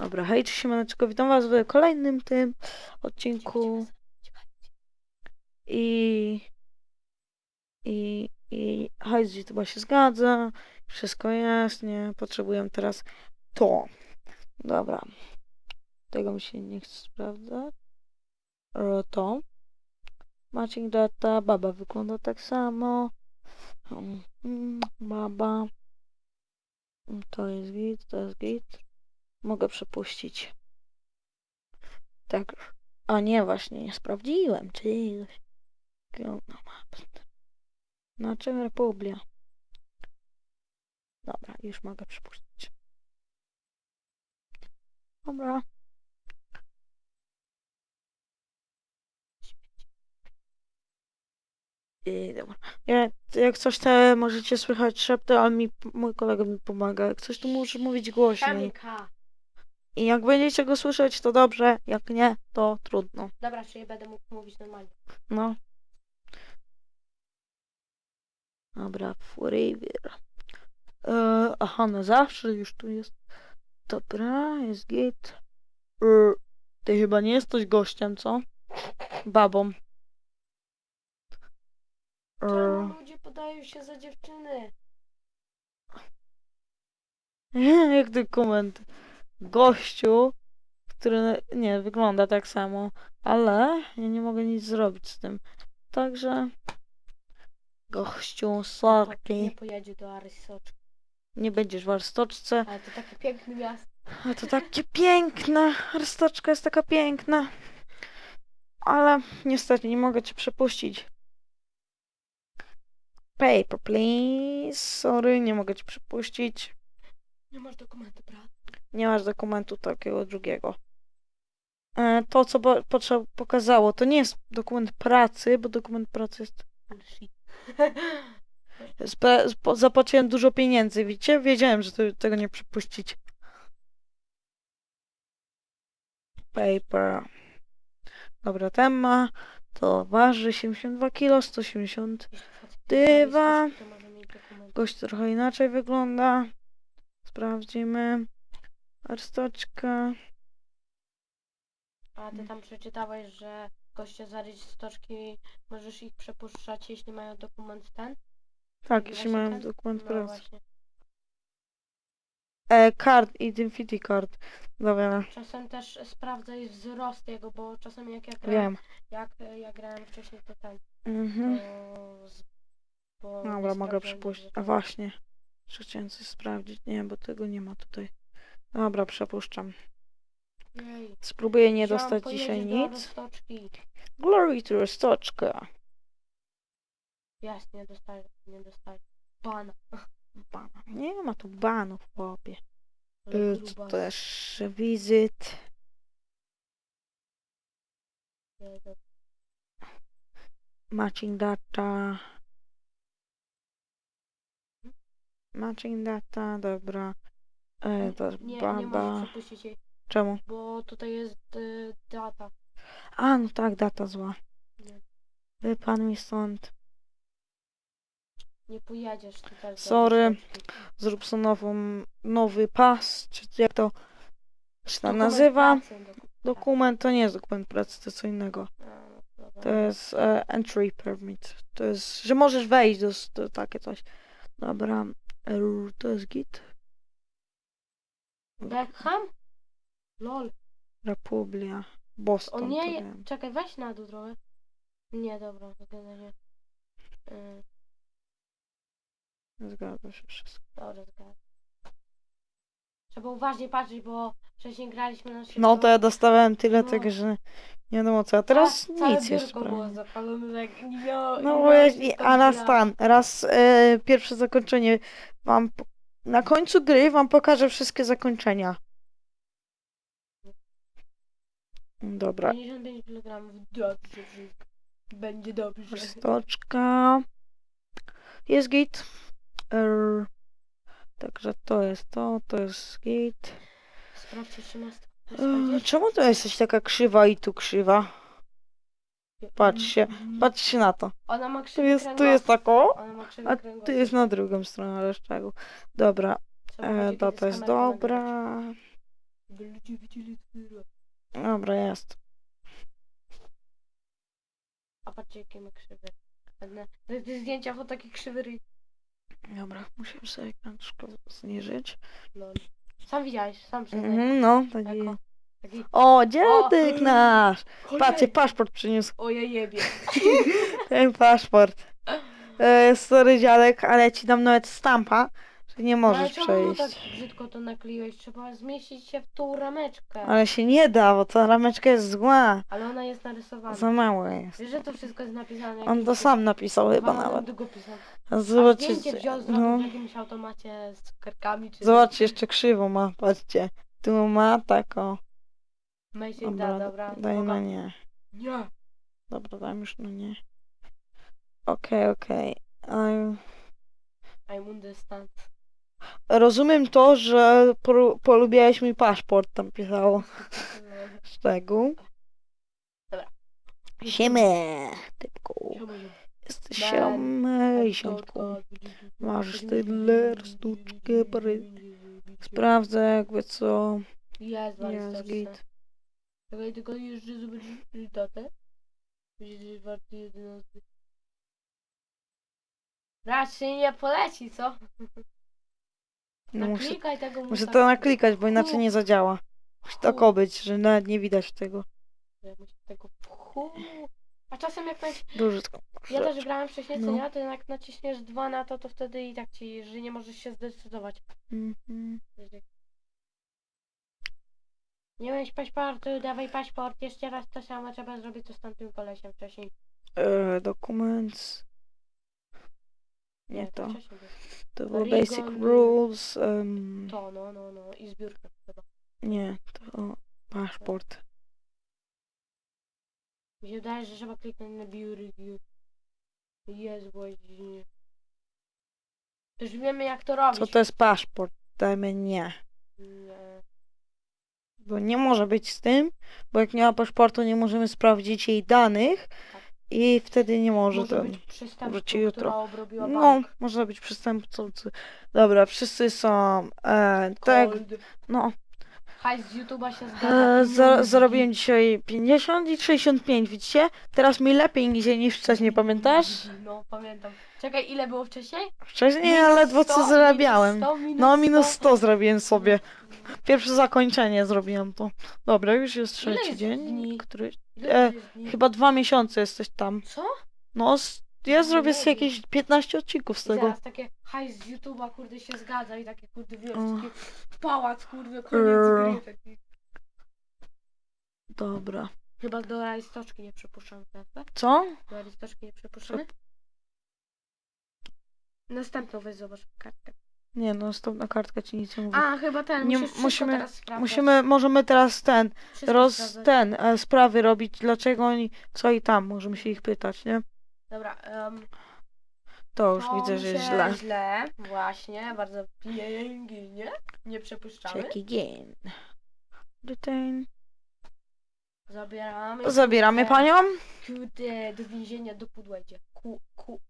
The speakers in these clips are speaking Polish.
Dobra, hej, cześć, siemaneczko, witam was w kolejnym tym odcinku i i i hajs chyba się zgadza, wszystko jest, nie, potrzebuję teraz to. Dobra, tego mi się nie chce sprawdzać. E, To. Matching data, baba wygląda tak samo. Mm, mm, Baba. Mm, To jest git, to jest git. Mogę przepuścić. Tak. A nie, właśnie nie sprawdziłem, map. Na czym Republia? Dobra, już mogę przepuścić. Dobra. I dobra. Ja, jak coś te możecie słychać szepty, ale mi mój kolega mi pomaga. Jak coś to muszę mówić głośniej. Kamika. I jak będziecie go słyszeć, to dobrze, jak nie, to trudno. Dobra, czyli będę mógł mówić normalnie. No. Dobra, forever. E, aha, na zawsze już tu jest. Dobra, jest git. E, ty chyba nie jesteś gościem, co? Babą. E, Czemu ludzie podają się za dziewczyny? jak dokument. Gościu, który nie wygląda tak samo, ale ja nie mogę nic zrobić z tym. Także. Gościu, Nie sorki. pojedzie do Arysoczki. Nie będziesz w arstoczce. Ale to takie piękne miasto. A to takie piękne. Arstoczka jest taka piękna. Ale niestety nie mogę cię przepuścić. Paper, please. Sorry, nie mogę cię przepuścić. Nie masz dokumentu? Nie masz dokumentu takiego drugiego. E, To, co pokazało, to nie jest dokument pracy, bo dokument pracy jest. Spo- Zapłaciłem dużo pieniędzy, widzicie? Wiedziałem, że to, tego nie przepuścić. Paper. Dobra, ten ma. To waży 72 kg, 180. Jeśli facet Dywa. jest, to może mieć dokument. Gość trochę inaczej wygląda. Sprawdzimy. Arstoczka. A ty tam przeczytałeś, że goście z Arysoczki możesz ich przepuszczać, jeśli mają dokument ten? Tak, jeśli mają ten? dokument No pracy. właśnie. E, card, Identity Card. Dobra, Czasem też sprawdzaj wzrost jego, bo czasem jak ja grałem, wiem. jak ja grałem wcześniej, to ten, Mhm. to z, bo nie Dobra, mogę sprawdzałem przepuścić. dobrze A właśnie. Jeszcze chciałem coś sprawdzić. Nie, bo tego nie ma tutaj. Dobra, przepuszczam. Jej. Spróbuję nie Ziom dostać dzisiaj do nic. Roztoczki. Glory to Rostoczka. Jasnie, nie dostali, nie dostali. Bana. Bana. Nie ma tu banów, chłopie. Ale Y. Co też wizyt. Matching data. Matching data, dobra. E, to jest Nie, nie baba. możesz przepuścić jej, Czemu? bo tutaj jest y, data. A, no tak, data zła. Nie. Wypadł mi stąd. Nie pojedziesz tutaj. do Sorry. Zrób sobie nową, nowy pas, czy jak to się tam nazywa. pracy, doku- Dokument to nie jest dokument pracy, to co innego. A, no, dobra. To jest e, entry permit. To jest, że możesz wejść do, s- do takie coś. Dobra, e, to jest git. Beckham? Lol. Republia. O Boston, to nie, wiem. czekaj, weź na dół trochę. Nie, dobra, wygląda nie. Y, Zgadza się wszystko. dobra, zgadzam. Trzeba uważnie patrzeć, bo wcześniej graliśmy na szybko. No to ja dostałem tyle No. tego, że nie wiadomo co. A teraz Ca- całe nic jeszcze. biurko było prawie. zapalone, że jak nie miało... No nie bo ja, miało się i- skąd a raz grać. tam, raz e, pierwsze zakończenie wam, po- na końcu gry wam pokażę wszystkie zakończenia. Dobra, 55 kg. Dobrze, wszystko. Będzie dobrze. stoczka. Jest git. Er, także to jest to, to jest git. Sprawdźcie 13. E, czemu tu jesteś taka krzywa i tu krzywa? Patrz się, patrz się na to. Ona ma Tu krzywy jest, tu kręgosłup. jest tako, Ona ma krzywy a kręgosłup. tu jest na drugą stronę reszczego. Dobra, Trzeba e, będzie data kiedyś jest kamerką dobra. By ludzie widzieli. Dobra, jest. A patrzcie jakie ma krzywy. Ładne. Na tych zdjęciach o takie krzywy ryj. Dobra, musimy sobie ekran troszkę zniżyć. Lol. Sam widziałeś, sam przyznaj. Mhm, no, taki... Taki... O, dziadek O! nasz! Patrzcie, Ojej. paszport przyniósł. O ja jebie. Ten paszport. E, sorry dziadek, ale ci dam nawet stampa, nie No, ale możesz czemu przejść. tak brzydko to nakleiłeś? Trzeba zmieścić się w tą rameczkę. Ale się nie da, bo ta rameczka jest zła. Ale ona jest narysowana. Za mało jest. Wiesz, że to wszystko jest napisane On to sam napisał chyba nawet. długopisem. A A Zobaczcie, zdjęcie wziął, zrobił no, w jakimś automacie z karkami czy... zobaczcie, jeszcze krzywo ma, patrzcie. Tu ma taką. Myśli, Dobra, da, dobra. daj na nie. Nie. Dobra, dam już na nie. Okej, okej. Em, I understand. Rozumiem to, że poru- polubiałeś mój paszport, tam pisało. Szczegół. Dobra. Siemę, typku. Jesteś siomej, siomku. Masz tyle sztuczkę, bry. Sprawdzę jakby co. Jest, Jest jest git. Czekaj, tylko jeszcze zobaczyć datę. Będzie warty 11. Raczej nie poleci, co? No muszę, Naklikaj tego muszę musa. to naklikać, bo inaczej nie zadziała. Musi tak być, że nawet nie widać tego. Ja muszę tego pchu. A czasem jak naci... Dużo tylko. Ja też grałem wcześniej, co No. nie? To jak naciśniesz dwa na to, to wtedy i tak ci, że nie możesz się zdecydować. Mhm. Nie miałeś paszportu, dawaj paszport, jeszcze raz to samo trzeba zrobić co z tamtym kolesiem wcześniej. E, dokument. Nie to. było. To było Legal- basic rules. em, To, no, no, no. I zbiórka chyba. nie, to paszport. Mi się wydaje, że trzeba kliknąć na biury. Jest właśnie. Już wiemy jak to robić. Co to jest paszport? Dajmy nie. Nie. Bo nie może być z tym, bo jak nie ma paszportu, nie możemy sprawdzić jej danych i wtedy nie może, Może to. być przestępstwo, Wróci jutro. No, bank. może być przestępcą. Dobra, wszyscy są. E, tak, no. Hajs z YouTube'a się E, zgadza. za, zarobiłem dzisiaj 50 i 65, widzicie? Teraz mi lepiej idzie niż wcześniej, pamiętasz? No, pamiętam. Czekaj, ile było wcześniej? Wcześniej Minus ledwo 100, co zarabiałem. Minus 100, minus No, minus 100. 100 zrobiłem sobie. Pierwsze zakończenie zrobiłem to. Dobra, już jest trzeci jest dzień, dni? który... E? Chyba dwa miesiące jesteś tam. Co? No, ja zrobię z jakieś 15 odcinków z tego. zaraz takie hajs z YouTube'a, kurde, się zgadza i takie, kurde, wiesz, takie pałac, kurde, koniec Eee. gry. Taki. Dobra. Chyba do rajstoczki nie przypuszczamy, prawda? Co? Do rajstoczki nie przypuszczamy? Następną weź zobacz kartkę. Nie, no, następna kartka ci nic nie mówi. A, chyba ten, Nie, musisz wszystko musimy- teraz sprawdzać. Musimy, możemy teraz ten, Wszystko roz, sprawdzać. ten, e, sprawy robić, dlaczego oni, co i tam, możemy się ich pytać, nie? Dobra, um, To już widzę, że jest źle. źle, właśnie, bardzo pięknie, nie przepuszczamy. Check again. Detain. Zabieramy. Zabieramy kurde, panią? Kurde, do więzienia, do pudła idzie. Ku, ku.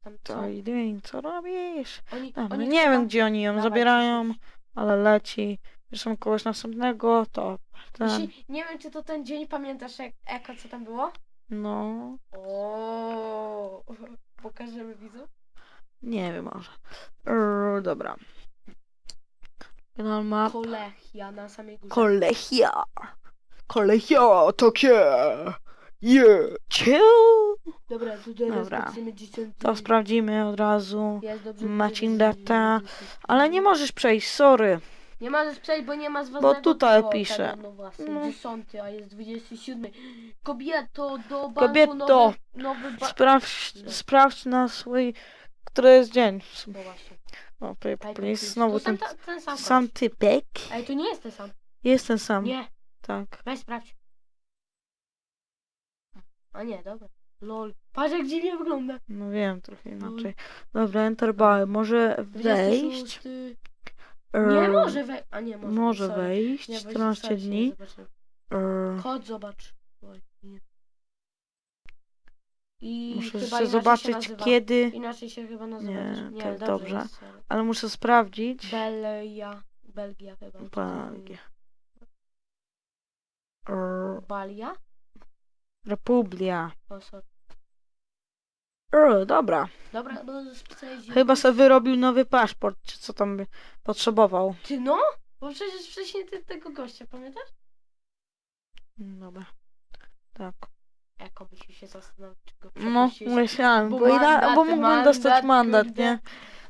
Tam co? To idę, co robisz? Oni, Dobra, oni nie wiem, gdzie oni ją Dawaj, zabierają, ale leci. Są kogoś następnego, to ten, Nie wiem, czy to ten dzień pamiętasz, jak Eko, co tam było? No, O, Pokażemy widzom? nie wiem może. Err, dobra. Kanal map. Kolechia na samej górze. Kolechia. Kolechia, takie. Yeah. Chill. Dobra, to teraz Dobra. patrzymy. To sprawdzimy od razu. Jest dobrze. Macin data. Ale nie możesz przejść, sorry. Nie możesz przejść, bo nie ma z ważnego tutaj tego, pisze. Tego, no właśnie, No. 10, a jest 27. Kobieto, do banku Kobieto. nowy, nowy ba... Sprawdź, No. sprawdź na swój, który jest dzień. No właśnie. O, paper Paper please. please. Znowu to ten sam, ten sam. sam typek. Ej, to nie jest ten sam. Jest ten sam. Nie, Tak. weź sprawdź. A nie, dobra. Lol. Patrz jak dziwnie wygląda. No wiem, trochę No. inaczej. Dobra, enter bar. Może wejść. 26. Nie może wejść. A nie, może. Może sorry. wejść. Nie, weź 14 sorry, się nie dni. Chodź, zobacz. Oj, nie. I Muszę jeszcze zobaczyć kiedy. Inaczej się chyba nazywa. Nie, też. to dobrze. jest. Ale muszę sprawdzić. Belia. Belgia chyba. Belgia. Reporbalia? Republia. O, sorry. O, dobra. Dobra, bo spisałeś... Chyba sobie wyrobił nowy paszport, czy co tam by potrzebował. Ty no? Bo przecież wcześniej ty tego gościa, pamiętasz? Mm, Dobra. Tak. Jako byś się zastanowił, czy go No, przepuścić. myślałem, Bo bo, mandat, bo mógłbym mandat, dostać mandat, kurde. nie?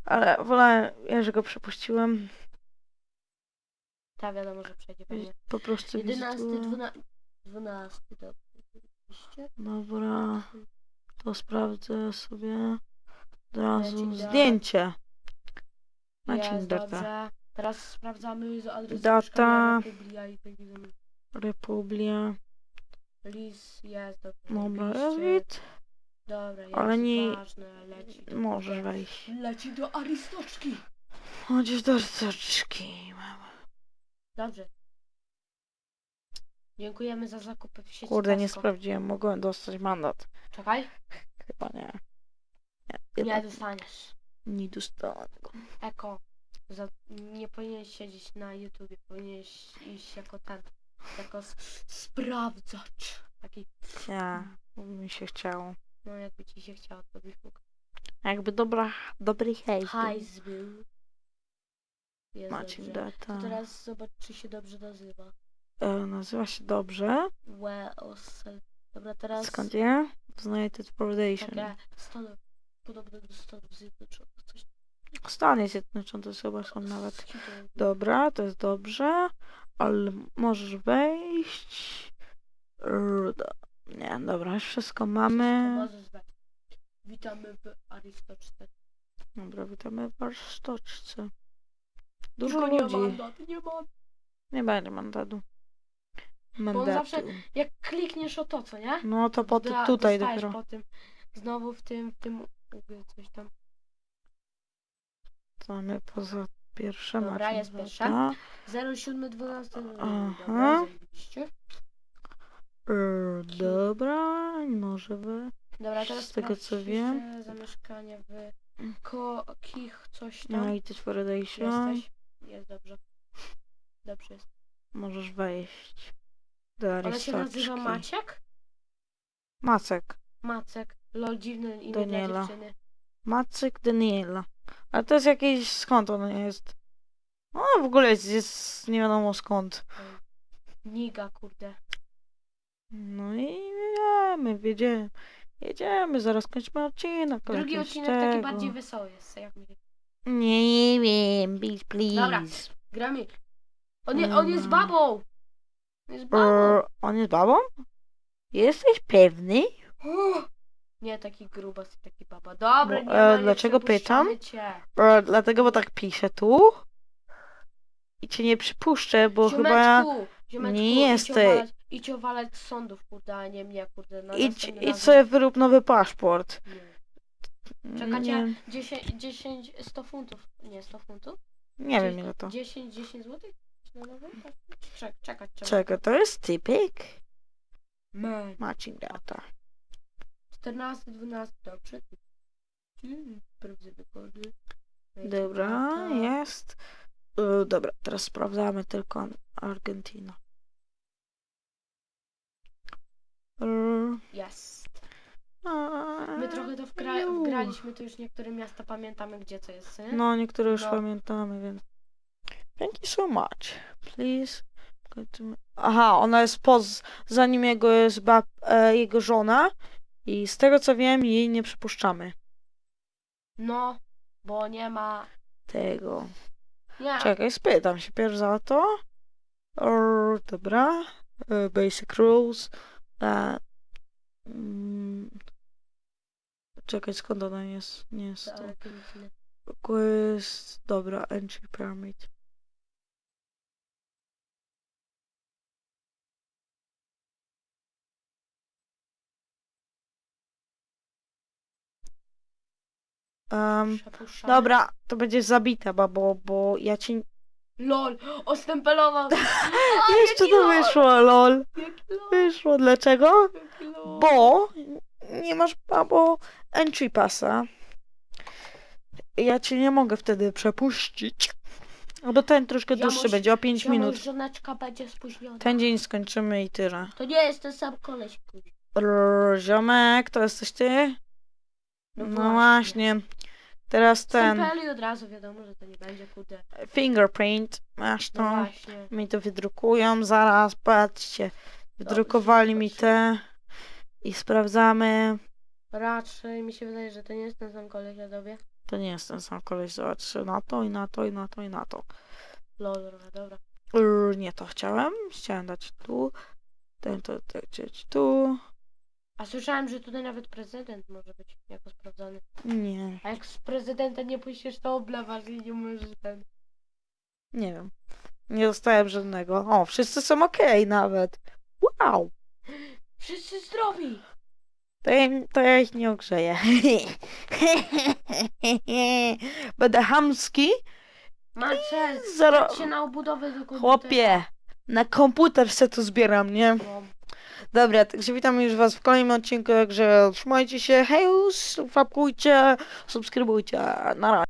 Ale wolałem, ja że go przepuściłem. Ta wiadomo, że przejdzie pewnie. Po prostu 11, wizytuję. 12, 12, dobrze. Dobra, to sprawdzę sobie od razu dat. zdjęcie. Jest, data. dobrze. Teraz sprawdzamy z adresu Data. mieszkania Republia i tak. Republia. Lis jest, dobrze. Dobra, jest Ale nie- ważne, leci. do- Możesz wejść. Leci do Aristoczki. Chodzisz do. Dobrze. Dziękujemy za zakupy w sieci Kurde, nie Tesco. sprawdziłem. Mogłem dostać mandat. Czekaj, Chyba nie. Nie, nie dostaniesz. nie dostałem go. Eko, za, nie powinieneś siedzieć na YouTubie, powinieneś iść jako ten, jako s- sprawdzacz. Taki, Ja, bo mi się chciało. no jakby ci się chciało, to byś mógł. Jakby dobra, dobry hejs. był. Hajs był. Jest Matching dobrze. data. To teraz zobacz, czy się dobrze nazywa. E, nazywa się dobrze. Wells. Dobra, teraz... Skąd? Z United Foundation. Takie Stany, podobne do Stanów Zjednoczonych, coś Stany Zjednoczone chyba są nawet. Dobra, to jest dobrze. Ale możesz wejść. Ruda. Nie, dobra, już wszystko mamy. Witamy w Aristoczce. Dobra, witamy w warsztoczce. Dużo Tylko nie ludzi. mandat, nie mandat. Nie będzie mandatu. on Mandatu. zawsze- Jak klikniesz o to, co nie? No to po tutaj dopiero. po tym. Znowu w tym, w tym uby coś tam. To mamy poza pierwsze Dobra, macie jest data. pierwsze. 07, 12. Aha. Dobra, zajebiście. Yy, dobra, może wy. Dobra, teraz Z tego, co wiem. Zamieszkanie w Ko Kich coś tam. United Foundation. Jesteś? Jest dobrze. Dobrze jest. Możesz wejść. Do Ona się nazywa. Maciek? Macek. Macek. Lol, dziwne imię Daniela. dla dziewczyny. Macek Daniela. Ale to jest jakieś skąd ono jest? No w ogóle jest, jest nie wiadomo skąd. Niga, kurde. No i jedziemy, jedziemy. Jedziemy, zaraz kończymy odcinek. Drugi jakiegoś odcinek taki tego. bardziej wesoły jest, jak mi. Nie wiem, please, please. Dobra. Gramy. On, je, on jest Mm. babą! On jest babą! Er, on jest babą? Jesteś pewny? Nie, taki grubas, taki baba. Dobra, Bo, nie, e, no, nie dlaczego przepuszczamy pytam? Cię. Er, dlatego, bo tak piszę tu. I cię nie przypuszczę, bo chyba... Ziomeczku, ziomeczku, nie idź jesteś. owalać, idź owalać z sądów, kurde, a nie mnie, kurde. Na Idź, następny idź razem. sobie wyrób nowy paszport. Nie. Czekacie Nie, 10, 10, 100 funtów. Nie, 100 funtów? nie wiem ile to. 10, 10 zł? Na? Czek, czekać trzeba. Czekaj, to jest typik? Man. Matching data. 14, 12, dobrze. Sprawdzimy kody. Dobra, Data. jest. E, dobra, teraz sprawdzamy tylko Argentina. Jest. My trochę to wgra wgraliśmy, to już niektóre miasta pamiętamy, gdzie co jest, nie? No, niektóre już No. pamiętamy, więc. Thank you so much. Please. Aha, ona jest poz, zanim jego jest bab, e, jego żona. I z tego co wiem, jej nie przypuszczamy. No, bo nie ma... Tego. Nie, Czekaj, spytam się pierw za to. Er, dobra. E, basic rules. E, mm, czekaj, skąd ona jest? Nie jest to. Quest. Dobra, entry permit. Um, Przepuszczamy. dobra, to będzie zabita, babo, bo ja ci... LOL, ostępelował! Jeszcze to wyszło, lol. Jaki lol, Wyszło, dlaczego? jaki lol. Bo nie masz, babo, entry passa. Ja cię nie mogę wtedy przepuścić. Albo ten troszkę Ja dłuższy może- będzie, o 5 Ja minut. żoneczka będzie spóźniona. Ten dzień skończymy i tyle. To nie jest ten sam koleś, kurwa. Rrr, Ziomek, to jesteś ty? No No właśnie. Teraz ten od razu wiadomo, że to nie będzie, kurde. fingerprint. Masz No to. właśnie. Mi to wydrukują zaraz, patrzcie. Wydrukowali mi te i sprawdzamy. Raczej mi się wydaje, że to nie jest ten sam koleś, a tobie. To nie jest ten sam koleś, zobacz, na to i na to i na to i na to. Lol, dobra, dobra. Rrr, nie to chciałem. Chciałem dać tu. Ten to chcieć tu. A słyszałem, że tutaj nawet prezydent może być jako sprawdzony. Nie, A jak z prezydenta nie puścisz, to oblewasz i nie możesz ten. nie wiem. Nie dostałem żadnego. O, wszyscy są okej nawet. Wow! Wszyscy zdrowi! To ja, to ja ich nie ogrzeję. Będę hamski. Marcel, Zero... się na obudowę do komputera. Chłopie, na komputer se tu zbieram, nie? No. Dobra, także witam już was w kolejnym odcinku, także trzymajcie się, hej, łapkujcie, subskrybujcie, na razie.